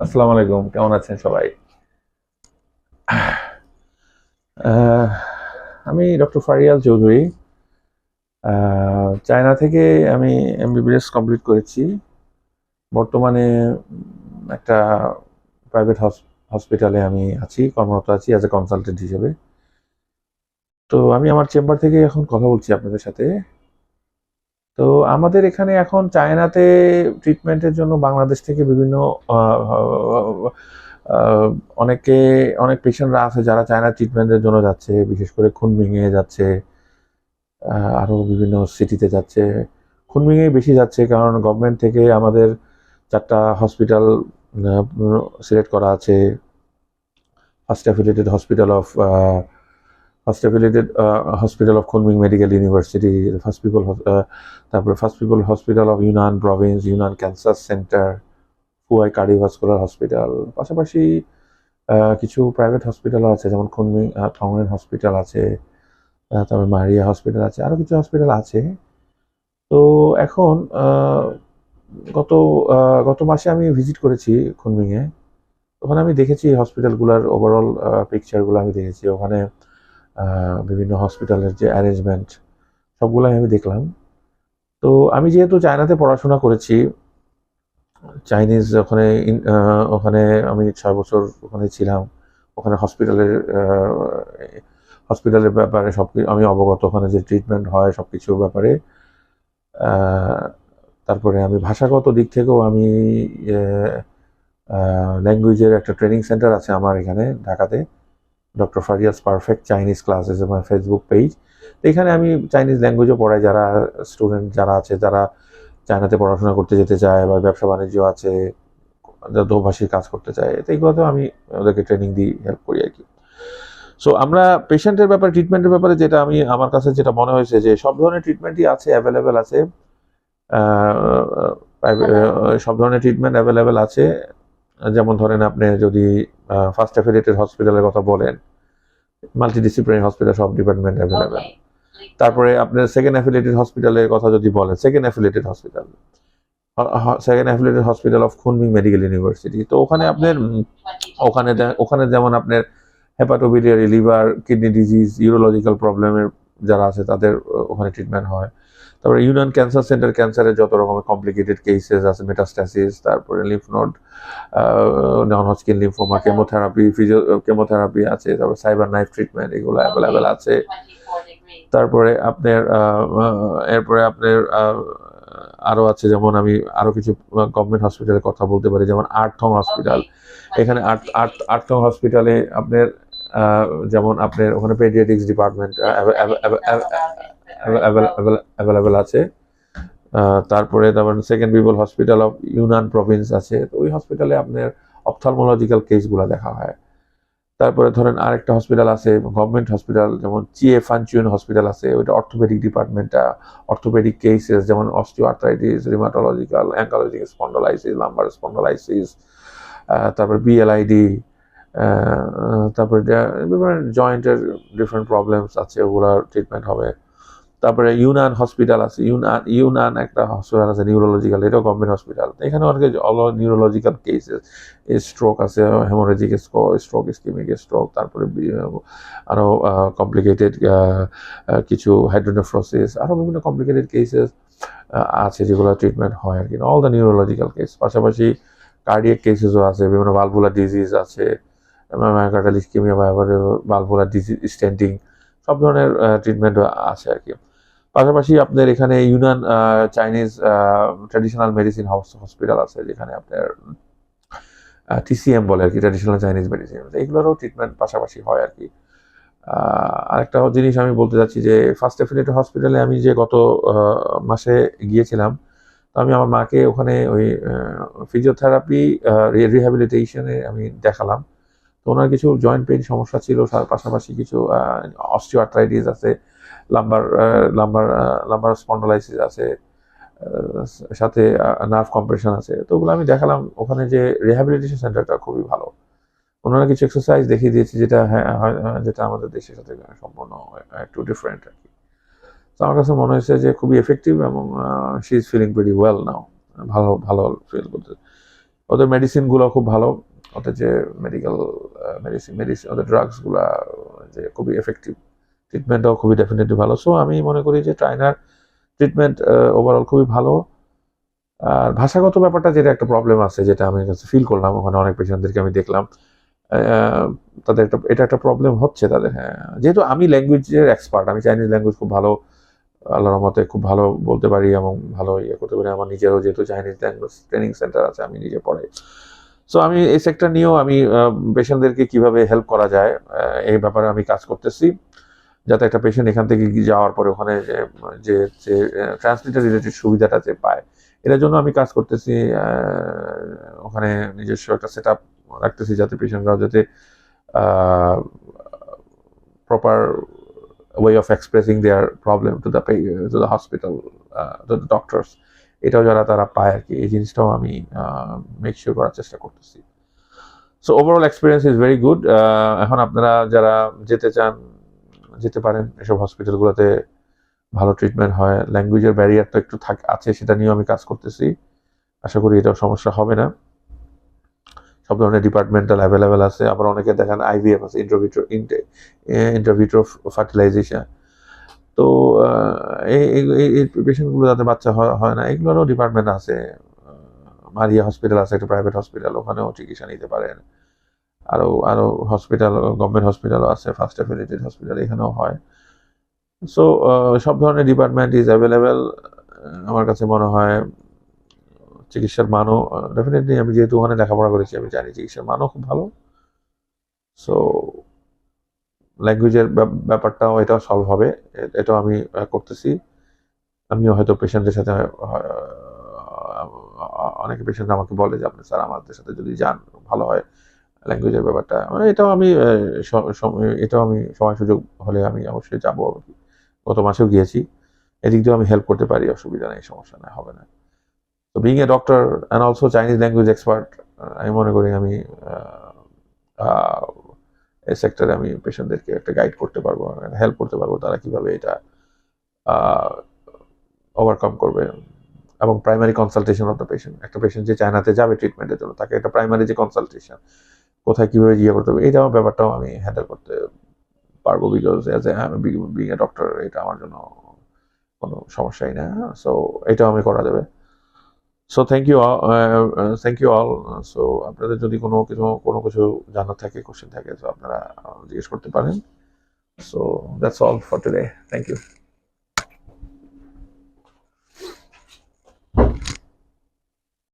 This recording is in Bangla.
আসসালামু আলাইকুম, কেমন আছেন সবাই? আমি ডক্টর ফারিয়াল চৌধুরী। চায়না থেকে আমি এমবিবিএস কমপ্লিট করেছি। বর্তমানে একটা প্রাইভেট হসপিটালে আমি আছি, কর্মরত আছি অ্যাজ এ কনসালটেন্ট হিসেবে। তো আমি আমার চেম্বার থেকে এখন কথা বলছি আপনাদের সাথে। তো আমাদের এখানে এখন চায়নাতে ট্রিটমেন্টের জন্য বাংলাদেশ থেকে বিভিন্ন অনেকে, অনেক পেশেন্টরা আছে যারা চায়না ট্রিটমেন্টের জন্য যাচ্ছে, বিশেষ করে খুন খুনমিংয়ে যাচ্ছে আরও বিভিন্ন সিটিতে যাচ্ছে। খুন খুনমিংয়ে বেশি যাচ্ছে কারণ গভর্নমেন্ট থেকে আমাদের চারটা হসপিটাল সিলেক্ট করা আছে। First affiliated hospital of first affiliated hospital of Kunming medical university first people তারপরে first people hospital of Yunnan province Yunnan cancer centre Fuwai cardiovascular hospital পাশাপাশি কিছু প্রাইভেট হসপিটালও আছে যেমন খুনমিং থংরেন হসপিটাল আছে আহ, তারপরে মারিয়া হসপিটাল আছে আরও কিছু হসপিটাল আছে। তো এখন গত গত মাসে আমি ভিজিট করেছি খুনমিংয়ে ওখানে আমি দেখেছি হসপিটালগুলোর ওভারঅল পিকচারগুলো আমি দেখেছি। ওখানে বিভিন্ন হসপিটালের যে অ্যারেঞ্জমেন্ট সবগুলোই আমি দেখলাম। তো আমি যেহেতু চায়নাতে পড়াশোনা করেছি, চাইনিজ ওখানে ওখানে আমি ছয় বছর ওখানে ছিলাম। ওখানে হসপিটালের হসপিটালের ব্যাপারে সব আমি অবগত ওখানে যে ট্রিটমেন্ট হয় সব কিছুর ব্যাপারে তারপরে আমি ভাষাগত দিক থেকেও আমি ল্যাঙ্গুয়েজের একটা ট্রেনিং সেন্টার আছে আমার এখানে, ঢাকাতে। Doctor Farias perfect Chinese classes আমার ফেসবুক পেজ এখানে আমি চাইনিজ ল্যাঙ্গুয়েজও পড়াই যারা স্টুডেন্ট যারা আছে যারা চায়নাতে পড়াশোনা করতে যেতে চায় বা ব্যবসা বাণিজ্য আছে যারা দোভাষীর কাজ করতে চায় তো এইগুলোতেও আমি ওদেরকে ট্রেনিং দিই হেল্প করি আর কি। সো আমরা পেশেন্টের ব্যাপারে ট্রিটমেন্টের ব্যাপারে যেটা আমি আমার কাছে যেটা মনে হয়েছে যে সব ধরনের ট্রিটমেন্টই আছে অ্যাভেলেবেল আছে private- সব ধরনের ট্রিটমেন্ট অ্যাভেলেবেল আছে। যেমন ধরেন আপনি যদি ফার্স্ট অ্যাফিলিয়েটেড হসপিটালের কথা বলেন মাল্টিডিসিপ্লিনারি হসপিটাল সব ডিপার্টমেন্ট অ্যাভেলেবেল তারপরে আপনার সেকেন্ড অ্যাফিলিয়েটেড হসপিটালের কথা যদি বলেন second affiliated hospital second affiliated hospital of Kunming medical university তো ওখানে আপনার ওখানে ওখানে যেমন আপনার hepatobiliary liver kidney disease urological প্রবলেমের যারা আছে তাদের ওখানে ট্রিটমেন্ট হয়। তারপরে ইউনিয়ন ক্যান্সার সেন্টার ক্যান্সারের যত রকমের কমপ্লিকেটেড কেসেস আছে মেটাস্টাসিস তারপরে lymph node non Hodgkin lymphoma chemotherapy physio chemotherapy আছে তারপর সাইবার নাইফ ট্রিটমেন্ট এগুলো অ্যাভেলেবেল আছে। তারপরে আপনার এরপরে আপনার আরও আছে যেমন আমি আরও কিছু গভর্নমেন্ট হসপিটালের কথা বলতে পারি যেমন আর্থং হসপিটাল এখানে আর্ট আর্ট আর্থং হসপিটালে আপনার যেমন আপনার ওখানে পেডিয়াট্রিক্স ডিপার্টমেন্ট অ্যাভেলেবেল আছে। তারপরে তারপর second people hospital of Yunnan province আছে। তো ওই হসপিটালে আপনার অপথালমোলজিক্যাল কেসগুলো দেখা হয়। তারপরে ধরেন আরেকটা হসপিটাল আছে গভর্নমেন্ট হসপিটাল যেমন চিএ ফানচুন হসপিটাল আছে। ওইটা অর্থোপেডিক ডিপার্টমেন্টটা অর্থোপেডিক কেসেস যেমন osteoarthritis rheumatological ankylosing spondylosis lumbar spondylosis তারপর বিএলআইডি তারপরে জয়েন্টের ডিফারেন্ট প্রবলেমস আছে ওগুলোর ট্রিটমেন্ট হবে। তারপরে ইউনান হসপিটাল আছে, ইউনান ইউনান একটা হসপিটাল আছে নিউরোলজিক্যাল এটাও গভর্নমেন্ট হসপিটাল এখানে অনেক অল নিউরোলজিক্যাল কেসেস স্ট্রোক আছে হেমোরেজিক স্ট্রোক স্কিমিক স্ট্রোক তারপরে বি- আরও কমপ্লিকেটেড কিছু হাইড্রোনেফ্রোসিস আরও বিভিন্ন কমপ্লিকেটেড কেসেস আছে যেগুলো ট্রিটমেন্ট হয় আর কি অল দ্য নিউরোলজিক্যাল কেস পাশাপাশি কার্ডিয়াক কেসেসও আছে, বিভিন্ন ভালভুলার ডিজিজ আছে myocardial ischaemia valvular disease stenting সব ধরনের ট্রিটমেন্ট আছে আর কি পাশাপাশি আপনার এখানে Yunnan Chinese traditional medicine house hospital আছে যেখানে আপনার টিসিএম বলে আর কি ট্র্যাডিশনাল চাইনিজ মেডিসিন এগুলোরও ট্রিটমেন্ট পাশাপাশি হয় আর কি। আরেকটা জিনিস আমি বলতে চাচ্ছি যে ফার্স্ট অ্যাফিলিয়েটেড হসপিটালে আমি যে গত মাসে গিয়েছিলাম, তো আমি আমার মাকে ওখানে ওই ফিজিওথেরাপি রিহ্যাবিলিটেশনে আমি দেখালাম। তো ওনার কিছু জয়েন্ট পেইন সমস্যা ছিল, তার পাশাপাশি কিছু অস্টিও আর্থ্রাইটিস আছে। লাম্বার লাম্বার লাম্বার স্পন্ডোলাইসিস আছে সাথে নার্ভ কম্প্রেশন আছে। তো ওগুলো আমি দেখালাম। ওখানে যে রিহ্যাবিলিটেশন সেন্টারটা খুবই ভালো। ওনারা কিছু এক্সারসাইজ দেখিয়ে দিয়েছে যেটা হ্যাঁ যেটা আমাদের দেশের সাথে সম্পূর্ণ একটু ডিফারেন্ট আর কি। তো আমার কাছে মনে হয়েছে যে খুবই এফেক্টিভ এবং she is feeling very well now ভালো ভালো ফিল করতে ওদের মেডিসিনগুলো খুব ভালো। ওদের যে মেডিকেল মেডিসিন মেডিসিন ওদের ড্রাগসগুলো যে খুবই এফেক্টিভ ট্রিটমেন্টটাও খুবই ডেফিনেটলি ভালো। সো আমি মনে করি যে চায়নার ট্রিটমেন্ট ওভারঅল খুবই ভালো। আর ভাষাগত ব্যাপারটা যেটা একটা প্রবলেম আছে, যেটা আমি কাছে ফিল করলাম, ওখানে অনেক পেশেন্টদেরকে আমি দেখলাম। তাদের একটা, এটা একটা প্রবলেম হচ্ছে তাদের হ্যাঁ। যেহেতু আমি ল্যাঙ্গুয়েজের এক্সপার্ট আমি চাইনিজ ল্যাঙ্গুয়েজ খুব ভালো, আল্লাহর রহমতে খুব ভালো বলতে পারি এবং ভালো ইয়ে করতে পারি। আমার নিজেরও যেহেতু চাইনিজ ল্যাঙ্গুয়েজ ট্রেনিং সেন্টার আছে, আমি নিজে পড়াই। সো আমি এই সেক্টর নিয়েও আমি পেশেন্টদেরকে কীভাবে হেল্প করা যায় এই ব্যাপারে আমি কাজ করতেছি। যাতে একটা পেশেন্ট এখান থেকে যাওয়ার পরে ওখানে যে যে ট্রান্সমিটার রিলেটেড সুবিধাটা যে পায়, এটার জন্য আমি কাজ করতেছি ওখানে নিজস্ব একটা সেট আপ রাখতেছি যাতে পেশেন্টরাও যাতে proper way of expressing their problem to the to the hospital to the doctors এটাও যারা তারা পায় আর কি, এই জিনিসটাও আমি মেক শিওর করার চেষ্টা করতেছি। So overall experience is very good এখন আপনারা যারা যেতে চান যেতে পারেন। এসব হসপিটালগুলোতে ভালো ট্রিটমেন্ট হয়। ল্যাঙ্গুয়েজের ব্যারিয়ার তো একটু থাক আছে, সেটা নিয়েও আমি কাজ করতেছি। আশা করি এটাও সমস্যা হবে না। সব ধরনের ডিপার্টমেন্টাল অ্যাভেলেবেল আছে। আবার অনেকে দেখেন আইভিএফ আছে ইন্টারভিউট্রো ইন্টারভিউট্রো ফার্টিলাইজেশন তো এই পেশেন্টগুলো যাতে বাচ্চা হয় না, এগুলোরও ডিপার্টমেন্ট আছে। মারিয়া হসপিটাল আছে, একটা প্রাইভেট হসপিটাল ওখানেও চিকিৎসা নিতে পারেন। আরও আরও হসপিটাল গভর্নমেন্ট হসপিটালও আছে ফার্স্ট অ্যাফিলিয়েটেড হসপিটাল এখানেও হয়। সো সব ধরনের ডিপার্টমেন্ট ইজ অ্যাভেলেবেল আমার কাছে মনে হয় চিকিৎসার মানও ডেফিনেটলি আমি যেহেতু ওখানে লেখাপড়া করেছি, আমি জানি চিকিৎসার মানও খুব ভালো। সো ল্যাঙ্গুয়েজের ব্যাপারটাও এটাও সলভ হবে এটাও আমি করতেছি। আমিও হয়তো পেশেন্টদের সাথে অনেকে পেশেন্ট আমাকে বলে যে, আপনি স্যার আমাদের সাথে যদি যান, ভালো হয়। ল্যাঙ্গুয়েজের ব্যাপারটা। মানে এটাও আমি এটাও আমি সময় সুযোগ হলে আমি অবশ্যই যাব। গত মাসেও গিয়েছি। এদিক দিয়েও আমি হেল্প করতে পারি, অসুবিধা নেই, সমস্যা নেই, হবে না। তো being a doctor and also Chinese language expert আমি মনে করি আমি এই সেক্টরে আমি পেশেন্টদেরকে একটা গাইড করতে পারব হেল্প করতে পারব, তারা কীভাবে এটা ওভারকাম করবে। এবং primary consultation of the patient একটা পেশেন্ট যে চায়নাতে যাবে ট্রিটমেন্টের জন্য, তাকে একটা প্রাইমারি যে কনসালটেশন কোথায় কীভাবে ইয়ে করতে হবে এইটাও ব্যাপারটাও আমি হ্যান্ডেল করতে পারব because as a being a doctor এটা আমার জন্য কোনো সমস্যাই না। সো এটাও আমি করা যাবে। So thank you thank you all so আপনাদের যদি কোনো কিছু কোনো কিছু জানার থাকে কোশ্চেন থাকে তো আপনারা জিজ্ঞেস করতে পারেন। So that's all for today thank you